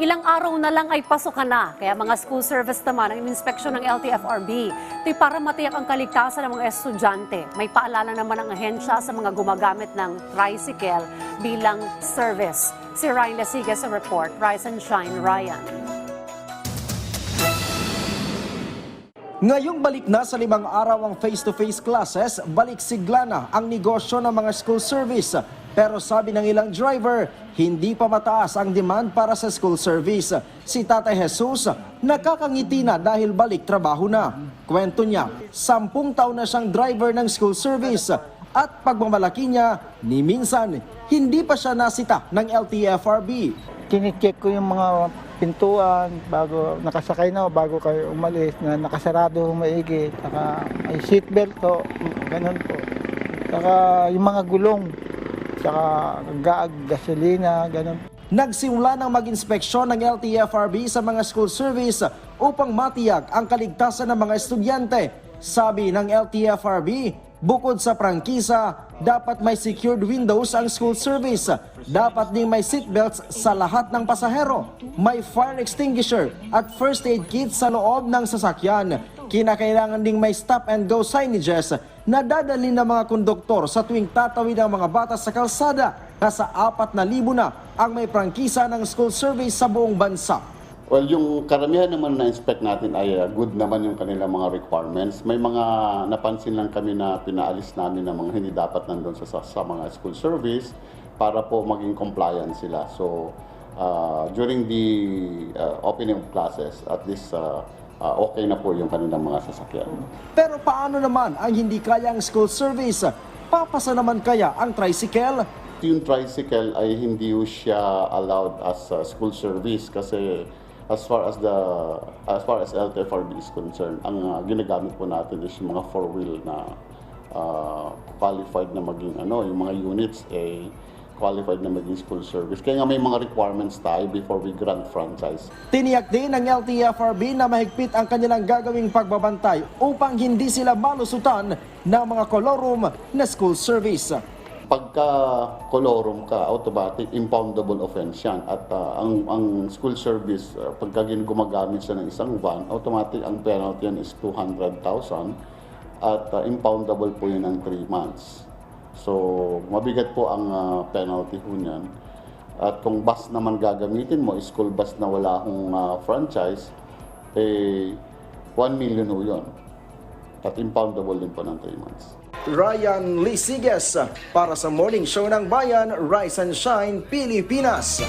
Ilang araw na lang ay pasok ka na. Kaya mga school service naman ang inspeksyon ng LTFRB. Ito'y para matiyak ang kaligtasan ng mga estudyante. May paalala naman ang ahensya sa mga gumagamit ng tricycle bilang service. Si Ryan Lasigas sa report. Rise and Shine, Ryan. Ngayong balik na sa limang araw ang face-to-face classes, balik sigla na ang negosyo ng mga school service. Pero sabi ng ilang driver, hindi pa mataas ang demand para sa school service. Si Tatay Jesus, nakakangiti na dahil balik trabaho na. Kwento niya, sampung taon na siyang driver ng school service. At pagmamalaki niya, ni minsan, hindi pa siya nasita ng LTFRB. Kinicheck ko yung mga pintuan bago nakasakay na o bago kayo umalis na nakasarado maigi saka may seatbelt to ganun po saka yung mga gulong saka gaag gasolina ganun Nagsimula ng mag-inspeksyon ng LTFRB sa mga school service upang matiyak ang kaligtasan ng mga estudyante. Sabi ng LTFRB, bukod sa prangkisa, dapat may secured windows ang school service. Dapat ding may seatbelts sa lahat ng pasahero. May fire extinguisher at first aid kit sa loob ng sasakyan. Kinakailangan ding may stop and go signages na dadalhin ng mga konduktor sa tuwing tatawid ang mga bata sa kalsada. Nasa apat na libo na ang may prangkisa ng school service sa buong bansa. Well, yung karamihan naman na inspect natin ay uh, good naman yung kanilang mga requirements. May mga napansin lang kami na pinaalis namin na mga hindi dapat nandun sa, sa, sa mga school service para po maging compliant sila. So, uh, during the uh, opening of classes, at least uh, uh, okay na po yung kanilang mga sasakyan. Pero paano naman ang hindi kaya ang school service? Papasa naman kaya ang tricycle? Yung tricycle ay hindi siya allowed as a school service kasi as far as the as far as LTFRB is concerned, ang uh, ginagamit po natin is yung mga four wheel na uh, qualified na maging ano, yung mga units eh qualified na maging school service. Kaya nga may mga requirements tayo before we grant franchise. Tiniyak din ng LTFRB na mahigpit ang kanilang gagawing pagbabantay upang hindi sila malusutan ng mga kolorum na school service. Pagka kolorum ka, automatic, impoundable offense yan. At uh, ang, ang school service, uh, pagka gumagamit siya ng isang van, automatic ang penalty yan is 200,000 at uh, impoundable po yun ng 3 months. So, mabigat po ang uh, penalty po niyan. At kung bus naman gagamitin mo, school bus na wala akong uh, franchise, eh, 1 million ho yun. At impoundable din po ng 3 months. Ryan Lisiges para sa Morning Show ng Bayan, Rise and Shine, Pilipinas.